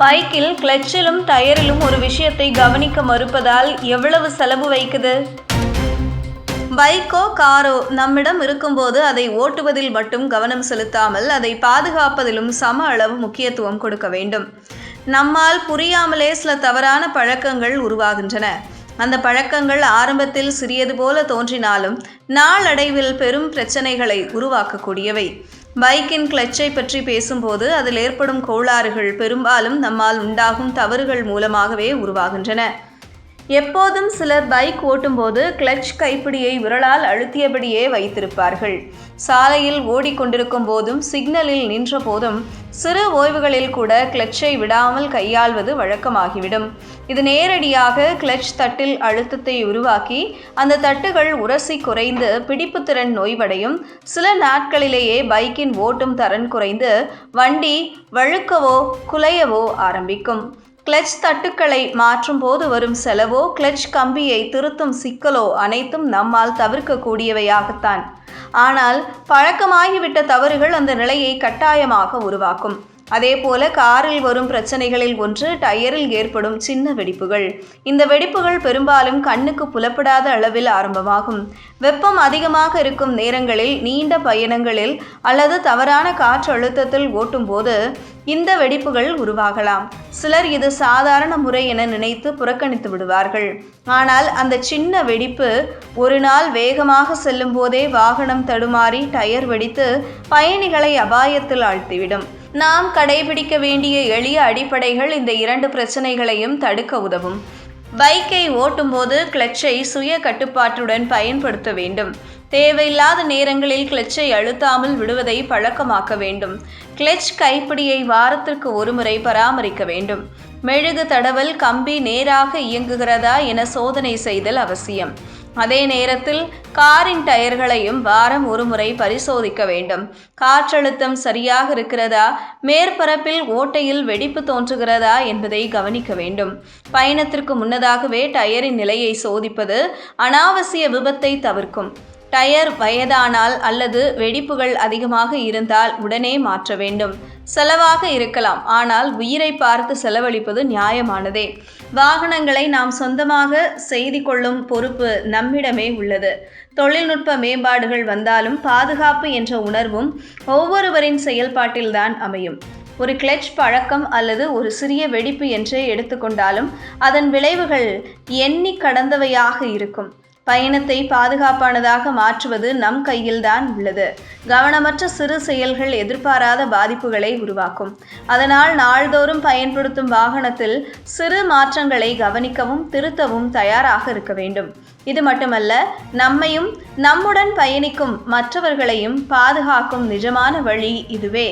பைக்கில் கிளச்சிலும் டயரிலும் ஒரு விஷயத்தை கவனிக்க மறுப்பதால் எவ்வளவு செலவு வைக்குது? பைக்கோ காரோ நம்மிடம் இருக்கும்போது அதை ஓட்டுவதில் மட்டும் கவனம் செலுத்தாமல் அதை பாதுகாப்பதிலும் சம அளவு முக்கியத்துவம் கொடுக்க வேண்டும். நம்மால் புரியாமலே சில தவறான பழக்கங்கள் உருவாகின்றன. அந்த பழக்கங்கள் ஆரம்பத்தில் சிறியது போல தோன்றினாலும் நாளடைவில் பெரும் பிரச்சனைகளை உருவாக்கக்கூடியவை. பைக்கின் கிளச்சை பற்றி பேசும்போது அதில் ஏற்படும் கோளாறுகள் பெரும்பாலும் நம்மால் உண்டாகும் தவறுகள் மூலமாகவே உருவாகின்றன. எப்போதும் சிலர் பைக் ஓட்டும்போது கிளட்ச் கைப்பிடியை விரலால் அழுத்தியபடியே வைத்திருப்பார்கள். சாலையில் ஓடிக்கொண்டிருக்கும் போதும் சிக்னலில் நின்ற போதும் சிறு ஓய்வுகளில் கூட கிளட்சை விடாமல் கையாள்வது வழக்கமாகிவிடும். இது நேரடியாக கிளட்ச் தட்டில் அழுத்தத்தை உருவாக்கி அந்த தட்டுகள் உரசி குறைந்து பிடிப்புத்திறன் நோய்வடையும். சில நாட்களிலேயே பைக்கின் ஓட்டும் தரன் குறைந்து வண்டி வழுக்கவோ குலையவோ ஆரம்பிக்கும். கிளட்ச் தட்டுக்களை மாற்றும் போது வரும் செலவோ கிளட்ச் கம்பியை திருத்தும் சிக்கலோ அனைத்தும் நம்மால் தவிர்க்கக்கூடியவையாகத்தான். ஆனால் பழக்கமாகிவிட்ட தவறுகள் அந்த நிலையை கட்டாயமாக உருவாக்கும். அதேபோல காரில் வரும் பிரச்சனைகளில் ஒன்று டயரில் ஏற்படும் சின்ன வெடிப்புகள். இந்த வெடிப்புகள் பெரும்பாலும் கண்ணுக்கு புலப்படாத அளவில் ஆரம்பமாகும். வெப்பம் அதிகமாக இருக்கும் நேரங்களில் நீண்ட பயணங்களில் அல்லது தவறான காற்று அழுத்தத்தில் ஓட்டும்போது இந்த வெடிப்புகள் உருவாகலாம். சிலர் இது சாதாரண முறை என நினைத்து புறக்கணித்து விடுவார்கள். ஆனால் அந்த சின்ன வெடிப்பு ஒரு நாள் வேகமாக செல்லும் போதே வாகனம் தடுமாறி டயர் வெடித்து பயணிகளை அபாயத்தில் ஆழ்த்திவிடும். நாம் கடைபிடிக்க வேண்டிய எளிய அடிப்படைகள் இந்த இரண்டு பிரச்சனைகளையும் தடுக்க உதவும். பைக்கை ஓட்டும்போது கிளட்சை சுய கட்டுப்பாட்டுடன் பயன்படுத்த வேண்டும். தேவையில்லாத நேரங்களில் கிளச்சை அழுத்தாமல் விடுவதை பழக்கமாக்க வேண்டும். கிளச் கைப்பிடியை வாரத்திற்கு ஒருமுறை பராமரிக்க வேண்டும். மெழுகு தடவல் கம்பி நேராக இயங்குகிறதா என சோதனை செய்தல் அவசியம். அதே நேரத்தில் காரின் டயர்களையும் வாரம் ஒரு முறை பரிசோதிக்க வேண்டும். காற்றழுத்தம் சரியாக இருக்கிறதா? மேற்பரப்பில் ஓட்டையில் வெடிப்பு தோன்றுகிறதா என்பதை கவனிக்க வேண்டும். பயணத்திற்கு முன்னதாகவே டயரின் நிலையை சோதிப்பது அனாவசிய விபத்தை தவிர்க்கும். டயர் வயதானால் அல்லது வெடிப்புகள் அதிகமாக இருந்தால் உடனே மாற்ற வேண்டும். செலவாக இருக்கலாம். ஆனால் உயிரை பார்த்து செலவழிப்பது நியாயமானதே. வாகனங்களை நாம் சொந்தமாக செய்து கொள்ளும் பொறுப்பு நம்மிடமே உள்ளது. தொழில்நுட்ப மேம்பாடுகள் வந்தாலும் பாதுகாப்பு என்ற உணர்வும் ஒவ்வொருவரின் செயல்பாட்டில்தான் அமையும். ஒரு கிளட்ச் பழக்கம் அல்லது ஒரு சிறிய வெடிப்பு என்றே எடுத்துக்கொண்டாலும் அதன் விளைவுகள் எண்ணி கடந்தவையாக இருக்கும். பயணத்தை பாதுகாப்பானதாக மாற்றுவது நம் கையில்தான் உள்ளது. கவனமற்ற சிறு செயல்கள் எதிர்பாராத பாதிப்புகளை உருவாக்கும். அதனால் நாள்தோறும் பயன்படுத்தும் வாகனத்தில் சிறு மாற்றங்களை கவனிக்கவும் திருத்தவும் தயாராக இருக்க வேண்டும். இது மட்டுமல்ல நம்மையும் நம்முடன் பயணிக்கும் மற்றவர்களையும் பாதுகாக்கும் நிஜமான வழி இதுவே.